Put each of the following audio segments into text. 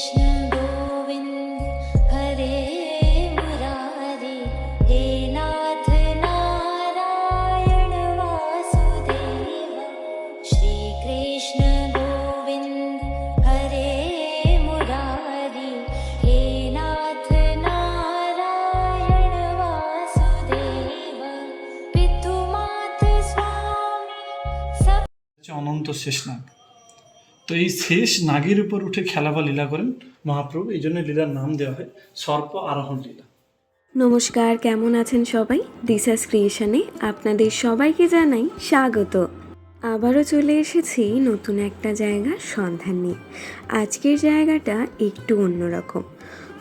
कृष्ण गोविन्द हरे मरारी हे नाथ नारायण वासुदेवा श्रीकृष्ण गोविन्द हरे मरारी हे नाथ नारायण वासुदेवा पितु मात् स्वान्तु शिष তো এই শেষ নাগের উপর উঠে খেলা বা লীলা করেন মহাপ্রভু, এই জন্য লীলার নাম দেওয়া হয় সর্প আরোহণ লীলা। নমস্কার, কেমন আছেন সবাই? দিশাস ক্রিয়েশনে আপনাদের সবাইকে জানাই স্বাগত। আবারও চলে এসেছি নতুন একটা জায়গার সন্ধান নিয়ে। আজকের জায়গাটা একটু অন্যরকম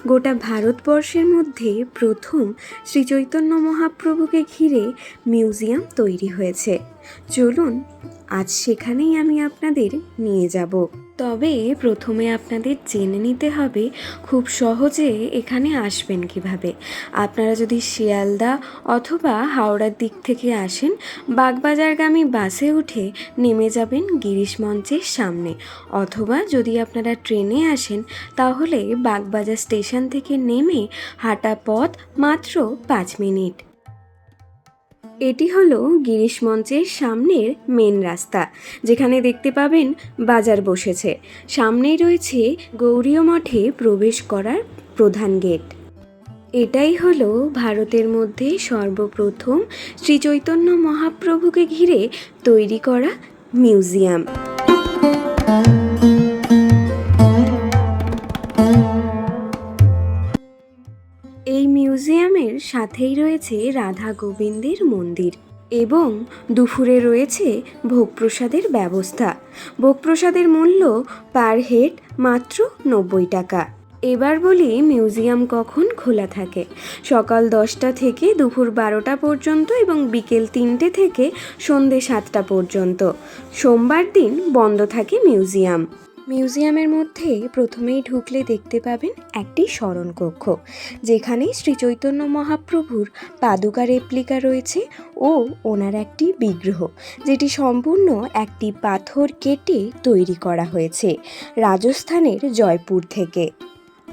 গোটা ভারতবর্ষের মধ্যে প্রথম শ্রী চৈতন্য মহাপ্রভুকে ঘিরে মিউজিয়াম তৈরি হয়েছে। চলুন, আজ সেখানেই আমি আপনাদের নিয়ে যাব। তবে প্রথমে আপনাদের জেনে নিতে হবে, খুব সহজে এখানে আসবেন কীভাবে। আপনারা যদি শিয়ালদা অথবা হাওড়ার দিক থেকে আসেন, বাগবাজারগামী বাসে উঠে নেমে যাবেন গিরিশ মঞ্চের সামনে। অথবা যদি আপনারা ট্রেনে আসেন, তাহলে বাগবাজার স্টেশন থেকে নেমে হাঁটা পথ মাত্র পাঁচ মিনিট। এটি হলো গিরিশ মঞ্চের সামনের মেন রাস্তা, যেখানে দেখতে পাবেন বাজার বসেছে। সামনেই রয়েছে গৌরীয় মঠে প্রবেশ করার প্রধান গেট। এটাই হলো ভারতের মধ্যে সর্বপ্রথম শ্রী চৈতন্য মহাপ্রভুকে ঘিরে তৈরি করা মিউজিয়াম। সাথেই রয়েছে রাধা গোবিন্দের মন্দির এবং দুপুরে রয়েছে ভোগপ্রসাদের ব্যবস্থা। ভোগপ্রসাদের মূল্য পার হেড মাত্র নব্বই টাকা। এবার বলি মিউজিয়াম কখন খোলা থাকে? সকাল দশটা থেকে দুপুর বারোটা পর্যন্ত এবং বিকেল তিনটে থেকে সন্ধে সাতটা পর্যন্ত। সোমবার দিন বন্ধ থাকে মিউজিয়াম। মিউজিয়ামের মধ্যে প্রথমেই ঢুকলে দেখতে পাবেন একটি স্মরণকক্ষ, যেখানে শ্রী চৈতন্য মহাপ্রভুর পাদুকা রেপ্লিকা রয়েছে ও ওনার একটি বিগ্রহ, যেটি সম্পূর্ণ একটি পাথর কেটে তৈরি করা হয়েছে রাজস্থানের জয়পুর থেকে।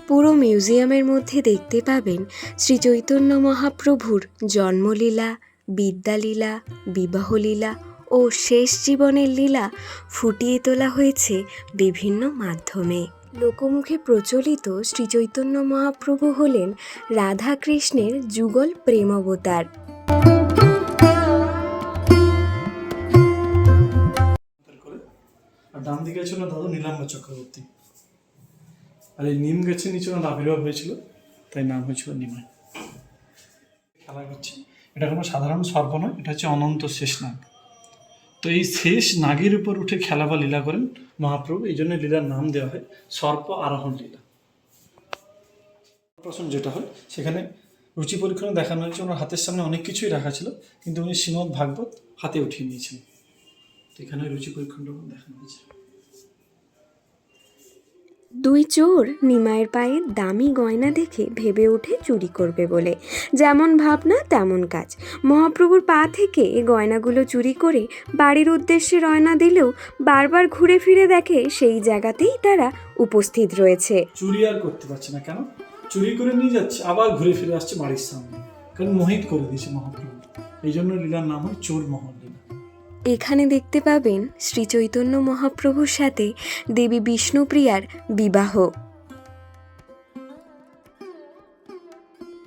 পুরো মিউজিয়ামের মধ্যে দেখতে পাবেন শ্রী চৈতন্য মহাপ্রভুর জন্মলীলা, বিদ্যালীলা, বিবাহলীলা ও শেষ জীবনের লীলা ফুটিয়ে তোলা হয়েছে বিভিন্ন মাধ্যমে। লোকমুখে প্রচলিত শ্রী চৈতন্য মহাপ্রভু হলেন রাধা কৃষ্ণের যুগল প্রেম অবতার ডান দিকে দাদু, নীলাম্ব চক্রবর্তী। আর এই নিম নিচে ওনার আবির্ভাব হয়েছিল, তাই নাম হয়েছিল খেলা করছে এটা কোনো সাধারণ সর্প নয়, এটা হচ্ছে অনন্ত শেষ নাগ তো এই শেষ নাগের উপর উঠে খেলা বা লীলা করেন মহাপ্রভু, এই জন্য লীলার নাম দেওয়া হয় সর্প আরোহণ লীলা। প্রশ্ন যেটা হয়, সেখানে রুচি পরীক্ষণে দেখানো হয়েছে ওনার হাতের সামনে অনেক কিছুই রাখা ছিল, কিন্তু উনি শ্রীমদ ভাগবত হাতে উঠিয়ে নিয়েছেন। এখানে রুচি পরীক্ষণটা দেখানো হয়েছে। দুই চোর নিমাইয়ের পায়ে দামি গয়না দেখে ভেবে ওঠে চুরি করবে বলে। যেমন ভাবনা, তেমন কাজ। মহাপ্রভুর পা থেকে এ গয়নাগুলো চুরি করে বাড়ির উদ্দেশ্যে রয়না দিলেও বারবার ঘুরে ফিরে দেখে সেই জায়গাতেই তারা উপস্থিত রয়েছে। চুরি আর করতে পারছে না কেন? চুরি করে নিয়ে যাচ্ছে, আবার ঘুরে ফিরে আসছে বাড়ির সামনে। কারণ মোহিত করে দিয়েছে মহাপ্রভু। এই জন্য লীলার নাম হয় চোর মহল। এখানে দেখতে পাবেন শ্রী চৈতন্য মহাপ্রভুর সাথে দেবী বিষ্ণুপ্রিয়ার বিবাহ।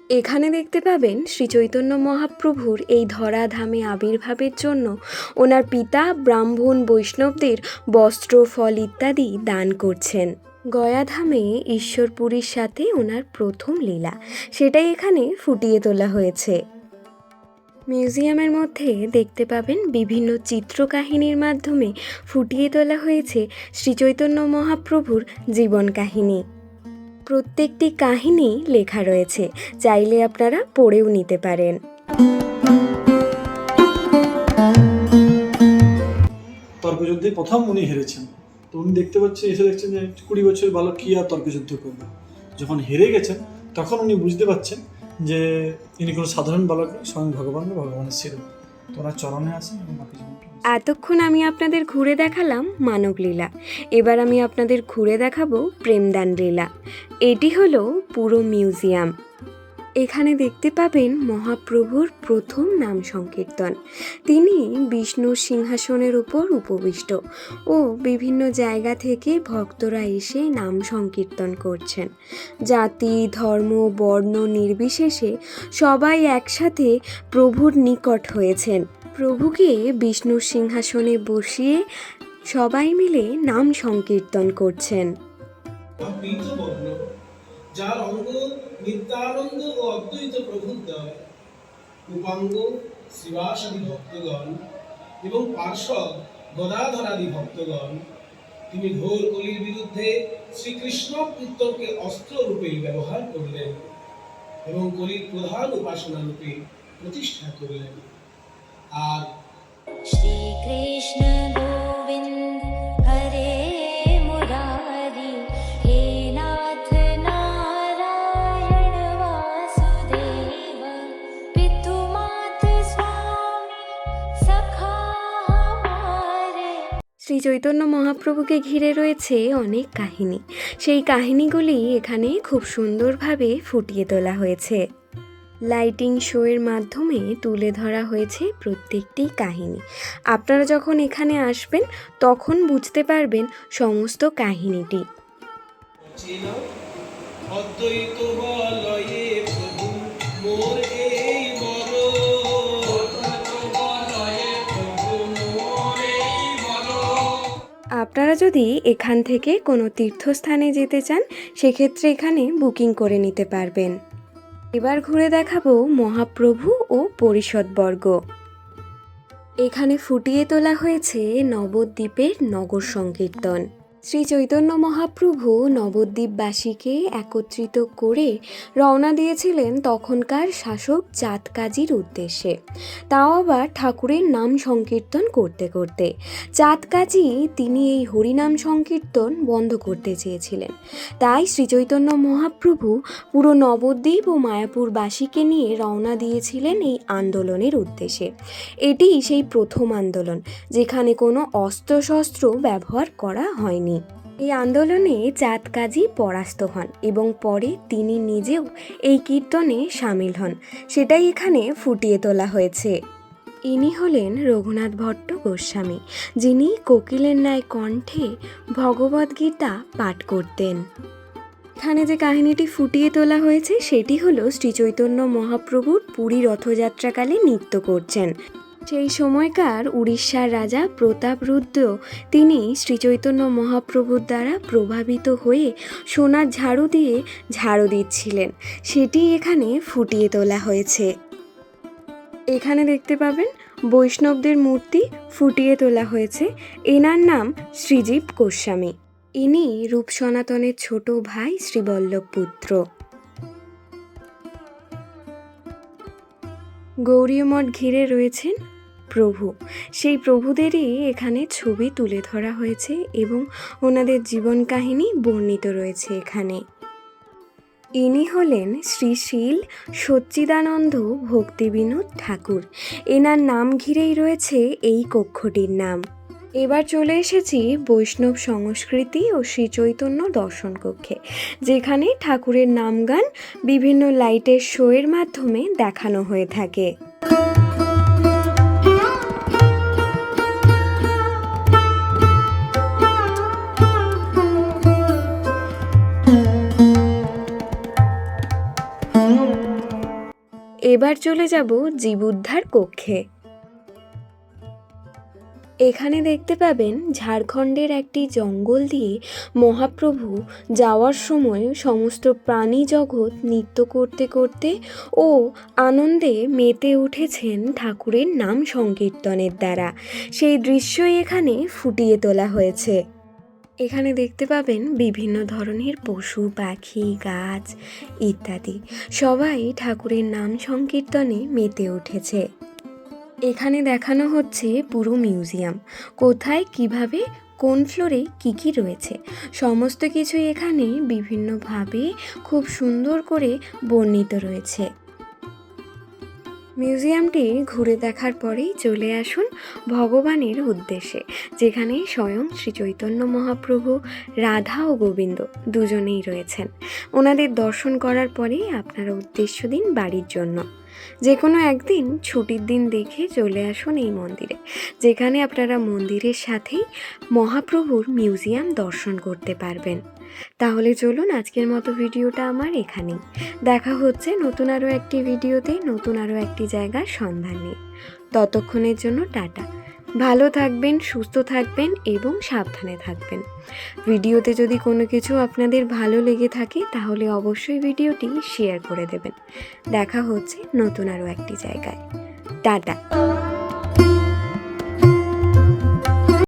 এখানে দেখতে পাবেন শ্রী চৈতন্য মহাপ্রভুর এই ধরাধামে আবির্ভাবের জন্য ওনার পিতা ব্রাহ্মণ বৈষ্ণবদের বস্ত্র, ফল ইত্যাদি দান করছেন। গয়াধামে ঈশ্বরপুরীর সাথে ওনার প্রথম লীলা। সেটাই এখানে ফুটিয়ে তোলা হয়েছে। মিউজিয়ামের মধ্যে দেখতে পাবেন বিভিন্ন চিত্রকাহিনীর মাধ্যমে ফুটিয়ে তোলা হয়েছে শ্রীচৈতন্য মহাপ্রভুর জীবন কাহিনী। প্রত্যেকটি কাহিনী লেখা রয়েছে, চাইলে আপনারা পড়েও নিতে পারেন। তর্কযুদ্ধে প্রথম উনি হেরেছেন। তো উনি দেখতে পাচ্ছেন, এসে দেখছেন যে কুড়ি বছর কি আর তর্কযুদ্ধ করবে? যখন হেরে গেছেন, তখন উনি বুঝতে পারছেন যে ইনি কোনো সাধারণ বালক, স্বয়ং ভগবান ভগবানের স্বরূপ তো ওনার চরণে আসেন এতক্ষণ আমি আপনাদের ঘুরে দেখালাম মানবলীলা এবার আমি আপনাদের ঘুরে দেখাবো প্রেমদান লীলা। এটি হলো পুরো মিউজিয়াম। এখানে দেখতে পাবেন মহাপ্রভুর প্রথম নাম সংকীর্তন। তিনি বিষ্ণুর সিংহাসনের উপর উপবিষ্ট ও বিভিন্ন জায়গা থেকে ভক্তরা এসে নাম সংকীর্তন করছেন। জাতি, ধর্ম, বর্ণ নির্বিশেষে সবাই একসাথে প্রভুর নিকট হয়েছেন। প্রভুকে বিষ্ণুর সিংহাসনে বসিয়ে সবাই মিলে নাম সংকীর্তন করছেন। যার অঙ্গ নিত্যানন্দ ও অদ্বৈত প্রভুদ্বয় উপাঙ্গ শ্রীবাসাদি ভক্তগণ এবং পার্শ্ব গদাধরাদি ভক্তগণ, তিনি ঘোর কলির বিরুদ্ধে শ্রীকৃষ্ণ কীর্তনকে অস্ত্র রূপে ব্যবহার করলেন এবং কলির প্রধান উপাসনা রূপে প্রতিষ্ঠা করলেন। আর শ্রীকৃষ্ণ গোবিন্দ চৈতন্য মহাপ্রভুকে ঘিরে রয়েছে অনেক কাহিনী। সেই কাহিনীগুলি এখানে খুব সুন্দরভাবে ফুটিয়ে তোলা হয়েছে। লাইটিং শোয়ের মাধ্যমে তুলে ধরা হয়েছে প্রত্যেকটি কাহিনী। আপনারা যখন এখানে আসবেন, তখন বুঝতে পারবেন সমস্ত কাহিনীটি। অদ্বৈত বলয়ে আপনারা যদি এখান থেকে কোনো তীর্থস্থানে যেতে চান, সেক্ষেত্রে এখানে বুকিং করে নিতে পারবেন। এবার ঘুরে দেখাবো মহাপ্রভু ও পরিষদবর্গ। এখানে ফুটিয়ে তোলা হয়েছে নবদ্বীপের নগর সংকীর্তন। শ্রী চৈতন্য মহাপ্রভু নবদ্বীপবাসীকে একত্রিত করে রওনা দিয়েছিলেন তখনকার শাসক চাঁদকাজির উদ্দেশ্যে। তাও আবার ঠাকুরের নাম সংকীর্তন করতে করতে। চাঁদকাজি তিনি এই হরিনাম সংকীর্তন বন্ধ করতে চেয়েছিলেন। তাই শ্রীচৈতন্য মহাপ্রভু পুরো নবদ্বীপ ও মায়াপুরবাসীকে নিয়ে রওনা দিয়েছিলেন এই আন্দোলনের উদ্দেশ্যে। এটি সেই প্রথম আন্দোলন, যেখানে কোনো অস্ত্রশস্ত্র ব্যবহার করা হয়নি। এই আন্দোলনে চাঁদকাজি পরাস্ত হন এবং পরে তিনি নিজেও এই কীর্তনে সামিল হন। সেটাই এখানে ফুটিয়ে তোলা হয়েছে। ইনি হলেন রঘুনাথ ভট্ট গোস্বামী, যিনি কোকিলের ন্যায় কণ্ঠে ভগবদ্গীতা পাঠ করতেন। এখানে যে কাহিনীটি ফুটিয়ে তোলা হয়েছে, সেটি হলো শ্রীচৈতন্য মহাপ্রভুর পুরী রথযাত্রাকালে নৃত্য করছেন। সেই সময়কার উড়িষ্যার রাজা প্রতাপরুদ্র তিনি শ্রীচৈতন্য মহাপ্রভুর দ্বারা প্রভাবিত হয়ে সোনার ঝাড়ু দিয়ে ঝাড়ু দিচ্ছিলেন। সেটি এখানে ফুটিয়ে তোলা হয়েছে। এখানে দেখতে পাবেন বৈষ্ণবদের মূর্তি ফুটিয়ে তোলা হয়েছে। এনার নাম শ্রীজীব গোস্বামী। ইনি রূপ সনাতনের ছোট ভাই শ্রীবল্লভ পুত্র গৌরীয় মঠ ঘিরে রয়েছেন প্রভু। সেই প্রভুদেরই এখানে ছবি তুলে ধরা হয়েছে এবং ওনাদের জীবন কাহিনী বর্ণিত রয়েছে এখানে। ইনি হলেন শ্রীশীল সচ্চিদানন্দ ভক্তিবিনোদ ঠাকুর। এনার নাম ঘিরেই রয়েছে এই কক্ষটির নাম। এবার চলে এসেছি বৈষ্ণব সংস্কৃতি ও শ্রী চৈতন্য দর্শন কক্ষে, যেখানে ঠাকুরের নামগান বিভিন্ন লাইটের শোয়ের মাধ্যমে দেখানো হয়ে থাকে। এবার চলে যাব জীবুদ্ধার কক্ষে। এখানে দেখতে পাবেন ঝাড়খণ্ডের একটি জঙ্গল দিয়ে মহাপ্রভু যাওয়ার সময় সমস্ত প্রাণী জগৎ নৃত্য করতে করতে ও আনন্দে মেতে উঠেছেন ঠাকুরের নাম সংকীর্তনের দ্বারা। সেই দৃশ্যই এখানে ফুটিয়ে তোলা হয়েছে। এখানে দেখতে পাবেন বিভিন্ন ধরনের পশু, পাখি, গাছ ইত্যাদি। সবাই ঠাকুরের নাম সংকীর্তনে মেতে উঠেছে। এখানে দেখানো হচ্ছে পুরো মিউজিয়াম। কোথায়, কীভাবে, কোন ফ্লোরে কী কী রয়েছে? সমস্ত কিছুই এখানে বিভিন্নভাবে খুব সুন্দর করে বর্ণিত রয়েছে। মিউজিয়ামটি ঘুরে দেখার পরেই চলে আসুন ভগবানের উদ্দেশ্যে যেখানে স্বয়ং শ্রী চৈতন্য মহাপ্রভু, রাধা ও গোবিন্দ দুজনেই রয়েছেন। ওনাদের দর্শন করার পরেই আপনারা উদ্দেশ্য দিন বাড়ির জন্য। যে কোনো একদিন ছুটির দিন দেখে চলে আসুন এই মন্দিরে, যেখানে আপনারা মন্দিরের সাথেই মহাপ্রভুর মিউজিয়াম দর্শন করতে পারবেন। তাহলে চলুন আজকের মতো ভিডিওটা আমার এখানেই। দেখা হচ্ছে নতুন আরও একটি ভিডিওতে, নতুন আরও একটি জায়গার সন্ধান ততক্ষণের জন্য টাটা। ভালো থাকবেন, সুস্থ থাকবেন এবং সাবধানে থাকবেন। ভিডিওতে যদি কোনো কিছু আপনাদের ভালো লেগে থাকে, তাহলে অবশ্যই ভিডিওটি শেয়ার করে দেবেন। দেখা হচ্ছে নতুন আরও একটি জায়গায়। টাটা।